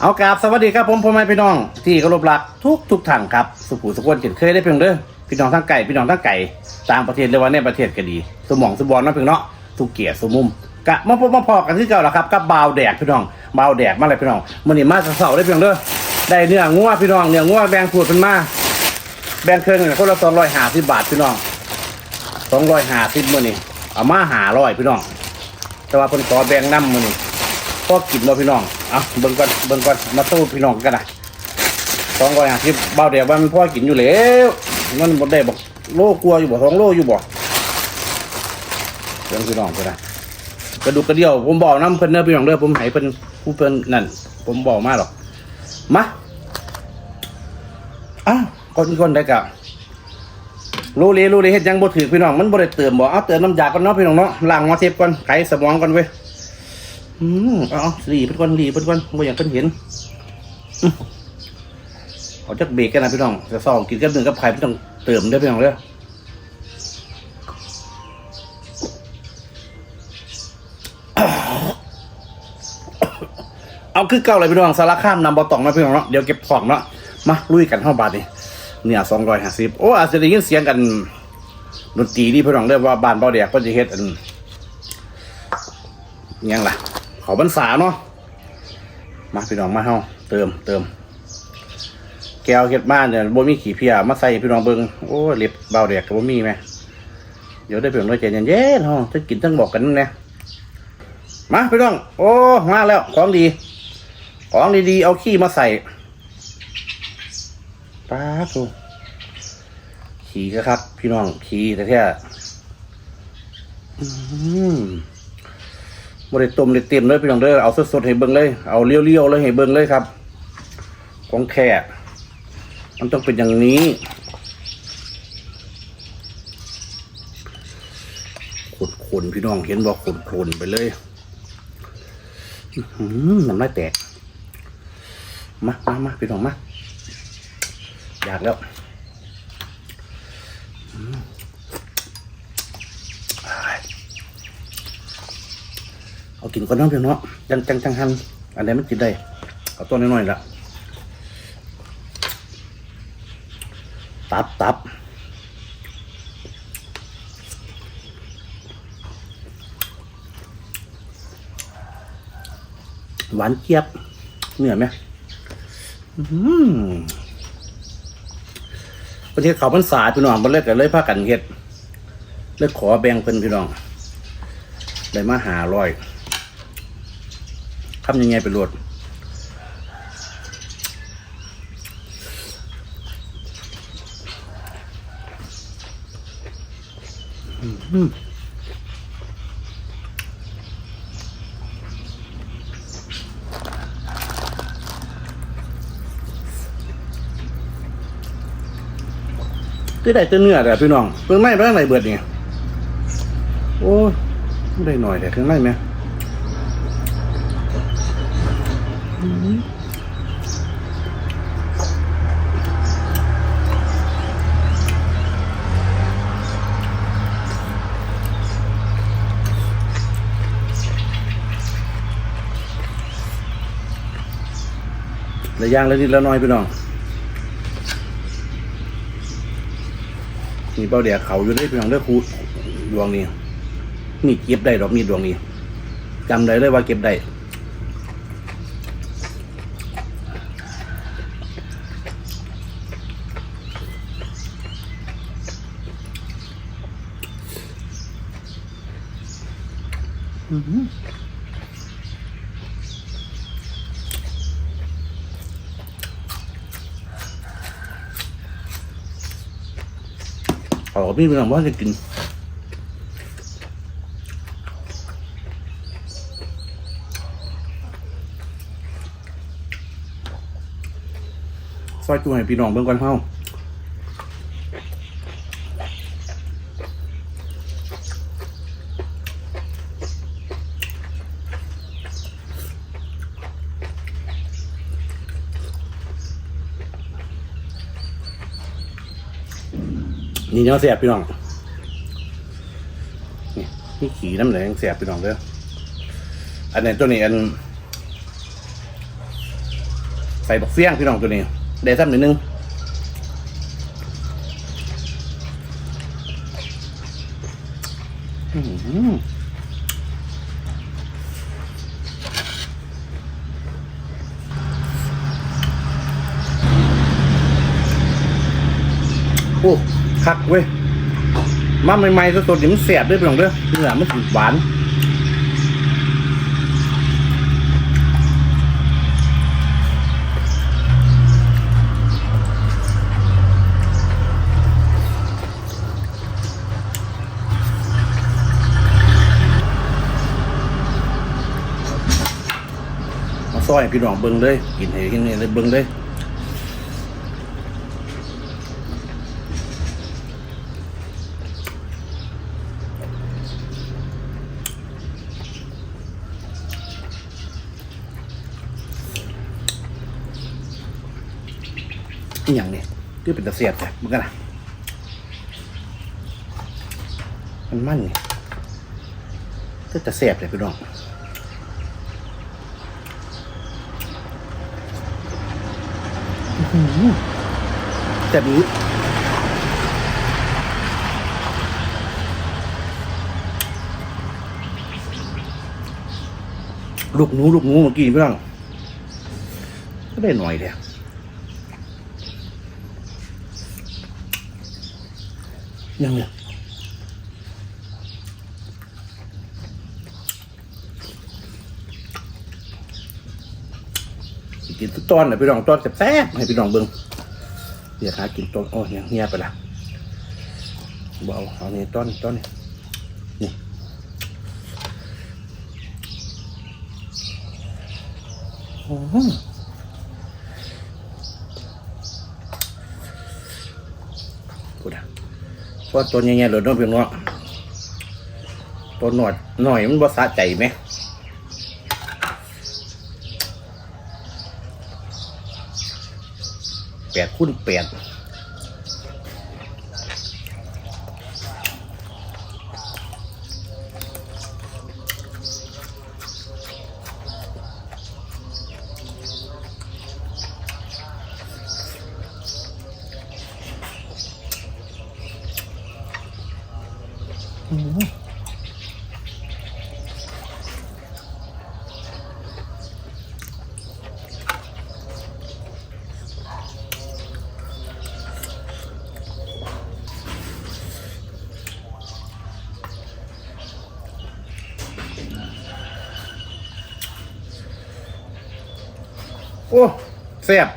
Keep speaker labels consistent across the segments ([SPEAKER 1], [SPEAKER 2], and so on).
[SPEAKER 1] เอากราบสวัสดีครับผมพ่อแม่พี่น้อง ที่เคารพรักทุกทุกท่านครับ สุขุสุขวนเช่นเคยได้เพียงเด้อพี่น้องทั้งไก่พี่น้องทั้งไก่ต่างประเทศหรือว่าในประเทศก็ดี สมองสมบอลนะเพียงเนาะทุกเกียรติสมุมกะมาพบมาพอกันที่เก่าแล้วครับกับบาวแดกพี่น้องบาวแดกมาเลยพี่น้องมันนี่มาเสาร์ได้เพียงเด้อได้เนื้องัวพี่น้องเนื้องัวแบ่งขูดเป็นมาแบ่งเครื่องเนี่ยคนละสองร้อยห้าสิบบาทพี่น้องสองร้อยห้าสิบมื่อนี่เอามาหาร้อยพี่น้อง แต่ว่าเพิ่นขอแบ่งน้ำมื้อนี้พอกินบ่พี่น้อง เอาเบิ่งก่อนเบิ่งก่อนมาตู้พี่น้องกันนะสองร้อยห้าสิบเบาเดียวว่ามันพอกินอยู่แล้วมันบ่ได้บอกโลกลัวอยู่บ่สองโลอยู่บ่เบิ่งพี่น้องเพิ่นนะกระดูกกระเดี่ยวผมบอกน้ำเพิ่นเด้อพี่น้องเด้อผมให้เพิ่นผู้เพิ่นนั่น ผมบอกมาหรอกมาอ้าวก่อนก่อนได้กะรู้เลยรู้เลยเฮ็ดยังบ่ถือพี่น้องมันบ่ได้เติมบ่เอาเติมน้ำยาก่อนเนาะพี่น้องเนาะล้างมาเทปก่อนไขสมองก่อนเว้ย อืมเอาเอาหลีเพิ่นก่อนหลีเพิ่นก่อนบ่อยากเพิ่นเห็นอื้อเอาจักเบรกกันนะพี่น้องจะซองกินกับหนึ่งกับไข่พี่ต้องเติมเด้พี่น้องเด้อเอาคือเก่าเลยพี่น้องสารข้ามนำบอตองนะพี่น้องเนาะเดี๋ยวเก็บของเนาะมาลุยกันเข้าบาทนี่เนี่ยสองร้อยห้าสิบโอ้อาจจะได้ยินเสียงกันดนตรีที่พี่น้องเรียกว่าบานเบาแดกก็จะเฮ็ดอันยังล่ะ ขาบรรษาเนาะมาพี่น้องมาเฮาเติมเติม แก้วเฮ็ดบ้านเนี่ยบ่มีขี้เพียมาใส่พี่น้องเบิ่งโอ้เล็บเบาแดกก็บ่มีแม่เดี๋ยวได้เพียงน้อยใจเย็นๆเฮาจะกินทั้งบอกกันน่มาพี่น้อง โอ้มาแล้วของดี ของดีๆเอาขี้มาใส่ป้าบโูขี่ก็ครับ พี่น้องขี่แต่แท้อืม บริต้มเลยเต็มเลยพี่น้องเด้อเอาสดๆให้เบิ่งเลย เอาเลี้ยวๆเลยให้เบิ่งเลยครับ ของแค่มันต้องเป็นอย่างนี้ขนๆพี่น้องเห็นบ่ขนๆไปเลยหือน้ำลายแตก มามามาพี่น้องมา อยากแล้ว เอากินก่อนเน้องเพียงเนาะจังจังจังหันอันไหนมันกินได้เอาตัวน้อยๆละตับตับหวานเจี๊ยบเหนื่อยไหมประเทศเขาพรรษาพี่น้องมันเลิกกันเลยพากันเฮ็ดเลิกขอแบ่งเพิ่นพี่น้องได้มาหาร้อย ทำยังไงไปรวดอืมคือได้แตัวเนื้อแต่พี่น้องเพิ่งไม่เพิ่งไหนเบิดเนี่ยโอ้ยได้หน่อยแต่เครื่องในไหม ระยางและนิดและน้อยพี่น้องมีเป้าเดียเขาอยู่ได้พี่น้องเลือกคูดวงนี้มีเก็บได้ดอกมีดวงนี้จำได้เลยว่าเก็บได้อือ เอาพี่เป็นว่าจะกินซอยจูให้พี่น้องเบิ่งก่อนเฮา นี่เนาะแสบพี่น้องนี่นี่ขี่น้ำเหลงแสบพี่น้องเด้ออันนี้ตัวนี้อัน ใส่บักเฟี้ยงพี่น้องตัวนี้ได้ซ้ำนิดนึงอื้อหือโอ้ คักเว้ยมาใหม่ๆตัวๆนี่มันแสบด้วยพี่น้องเด้อเนื้อมันสิหวานมาซอยพี่น้องเบิ่งเลยกินให้กินให้เลยเบิ่งเลย อีหยังนี่คือเป็นตะเสียบจ้ะมันกันนะมันมั่นเนี่ก็จะเสียบเลยพี่น้องอื้อหือแต่นี้ลูกหนูลูกหนูเมื่อกี้พี่น้องก็ได้หน่อยเดีย ยังเนี่ยกินทุกตอนนะพี่น้องตอนแซ่บให้พี่น้องเบิ่งเดี๋ยวหากินตอนโอ้ยยังเงียบไปละเบเอาเอานี่ตอนตอนนี่นี่โอ้โหพูดอะ เพราะตัวใหญ่ๆหลุดน้องเพียงเนาะตัวหนอดหน่อยมันบ่สะใจไหมแปดคูณแปด โอ้แซ่บ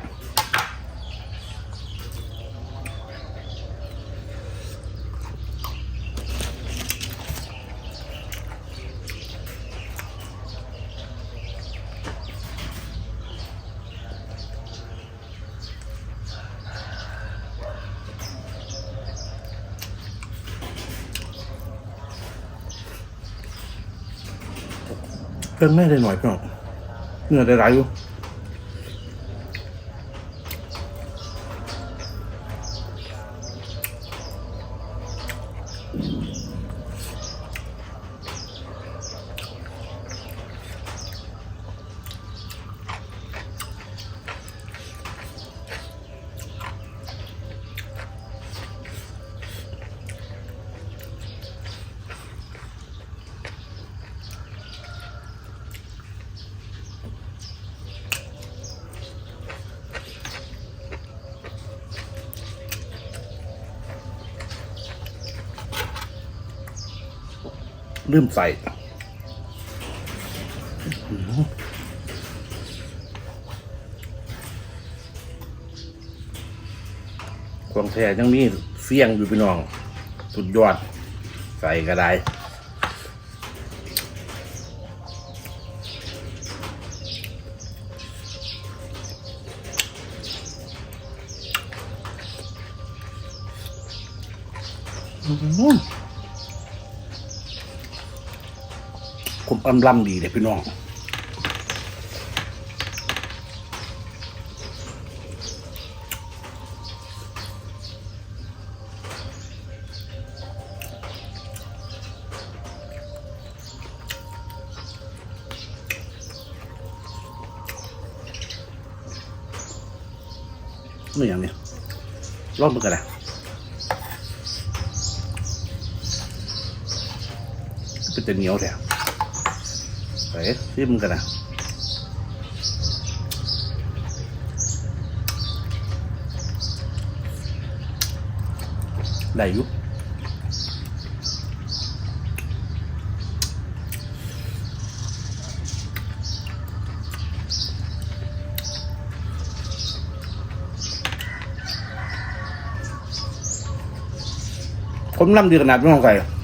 [SPEAKER 1] เพิ่มไม่ได้หน่อยพี่น้องเนื้อได้หลายอยู่ ลืมใส่ของแท้ยังมีเสียงอยู่พี่น้อง สุดยอด ใส่ก็ได้อื้อ หือำลำดีเลยพี่น้องนี่อย่างนี้ลองมันกันนะเป็นแต่เหนียวแท้ ไปซิมกันนะได้อยุคนน้ำดีขนาดไม่ของใส่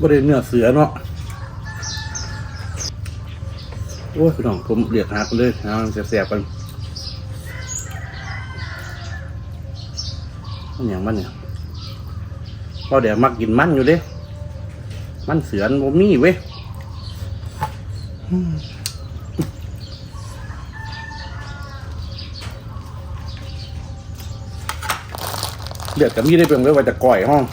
[SPEAKER 1] บริเนื้อเสือเนาะโอ้ยพี่น้องผมเรียกหากันเลยหาแสบๆกันมันอย่างมันเนี่ยพอเดี๋ยวมักกินมันอยู่เด้มันเสือนบ่มีเว้ยเดือดกับมีได้เพียงเลยว่าจะก่อยห้อง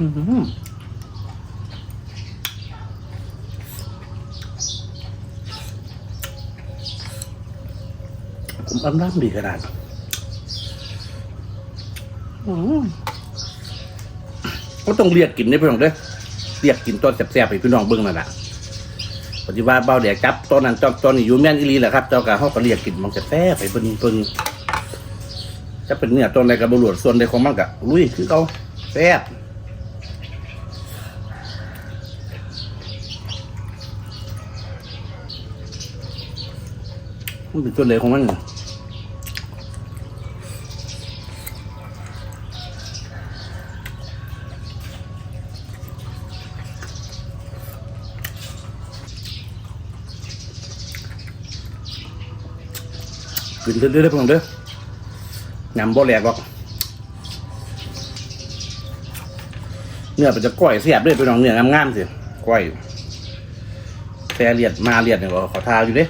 [SPEAKER 1] อื้อหือผมอำลำดีขนาดก็ต้องเรียกกินได้พี่น้องเด้อเรียกกินตอนแซ่บๆให้พี่น้องเบิ่งนั่นแหละปฏิวัติเบาแดกจับตอนนั้นตอนตอนนี้อยู่แม่นอีหลีแหละครับเจ้ากะเขาก็เรียกกินมันแซ่บไปเบิ่งเบิ่งจะเป็นเนื้อตอนใดกับบรวดส่วนใดของมันกะลุยคือเขาแซ่บ มันเป็นตัวเล็กของมันน่ะกินเรื่อยๆเด้อพวกน้องเด้อยำบ่แหลกหรอกเนื้อเป็นจะก้อยเสียบด้วยพี่น้องเนื้องามๆสิก้อยแต่เลียดมาเลียดเนี่ยก็ขอทาอยู่เด้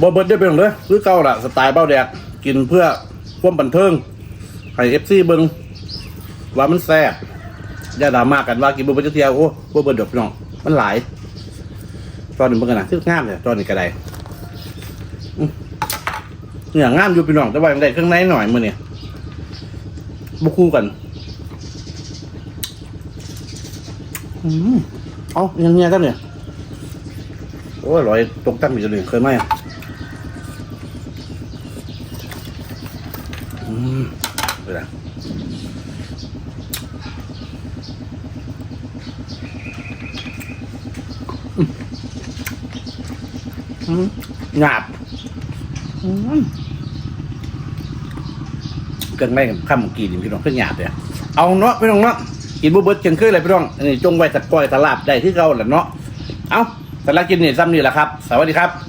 [SPEAKER 1] บอเบิร์ดได้เป็นเลยคือเก่าละสไตล์เบ้าแดก กินเพื่อความบันเทิงให้เอฟซีเบิงว่ามันแซ่บอย่าด่ามากันว่ากินบุบเบิร์ดเทียวโอ้บ่เบิร์ดเดอกน้องมันหลายตอนนี้เบิ่งกันนะคืองามเลยตอนนี้ก็ได้เนี่ยงามอยู่พี่น้องแต่ว่ามันได้เครื่องในหน่อยมือเนี่ยบุคู่กัน อืมเอาอย่างเงี้ยกันเนี่ยโอ้ยลอยตกตั้งมีจะเลยเคยไหมอะอืมไปละอืมอืมหยาบอืมเกินไม่ข้ามกี่ดิพี่น้องเครื่องหยาบเลยเอาเนาะพี่น้องเนาะ กินบุเบิร์ดเกินเคยเลยพี่น้องอันนี้จงไว้ตะก้อยตะลาบได้ที่เราแหละเนาะเอ้าแต่ละกินนี่ซ้ำนี่แหละครับ สวัสดีครับ